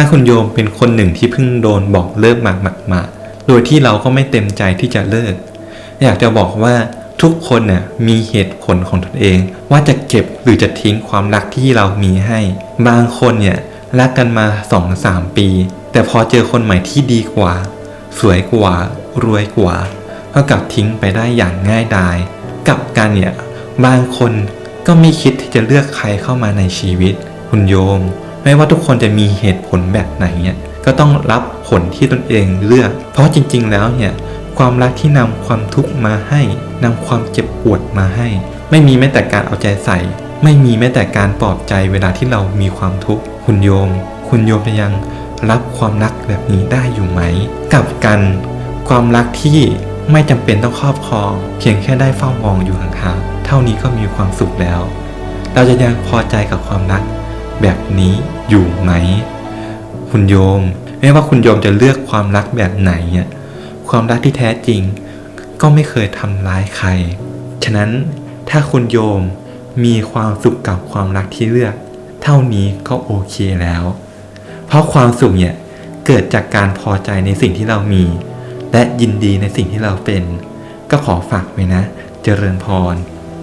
ถ้าคุณโยมเป็นคนหนึ่งที่เพิ่งโดนบอกเลิกหมากหมากมาโดยที่เราก็ไม่เต็มใจที่จะเลิก อยากจะบอกว่าทุกคนเนี่ยมีเหตุผลของตนเอง ว่าจะเก็บหรือจะทิ้งความรักที่เรามีให้ บางคนเนี่ยรักกันมาสองสามปี แต่พอเจอคนใหม่ที่ดีกว่า สวยกว่า รวยกว่าก็กลับทิ้งไปได้อย่างง่ายดายกับกันเนี่ยบางคนก็ไม่คิดที่จะเลือกใครเข้ามาในชีวิต คุณโยม ไม่ว่าทุกคนจะมีเหตุผลแบบไหนเนี่ยก็ต้องรับผลที่ตนเองเลือก เพราะจริง ๆ แล้วเนี่ยความรักที่นำความทุกข์มาให้นำความเจ็บปวดมาให้ ไม่มีแม้แต่การเอาใจใส่ ไม่มีแม้แต่การปลอบใจเวลาที่เรามีความทุกข์คุณโยม คุณโยมจะยังรับความรักแบบนี้ได้อยู่ไหมกลับกันความรักที่ไม่จำเป็นต้องครอบครองเพียงแค่ได้เฝ้ามองอยู่ห่างๆเท่านี้ก็มีความสุขแล้ว เราจะยังพอใจกับความรัก แบบนี้อยู่ไหม คุณโยม ไม่ว่าคุณโยมจะเลือกความรักแบบไหนเนี่ยความรักที่แท้จริง ก็ไม่เคยทำร้ายใคร ฉะนั้นถ้าคุณโยมมีความสุขกับความรักที่เลือก เท่านี้ก็โอเคแล้ว เพราะความสุขเนี่ยเกิดจากการพอใจในสิ่งที่เรามี และยินดีในสิ่งที่เราเป็น ก็ขอฝากไว้นะ เจริญพร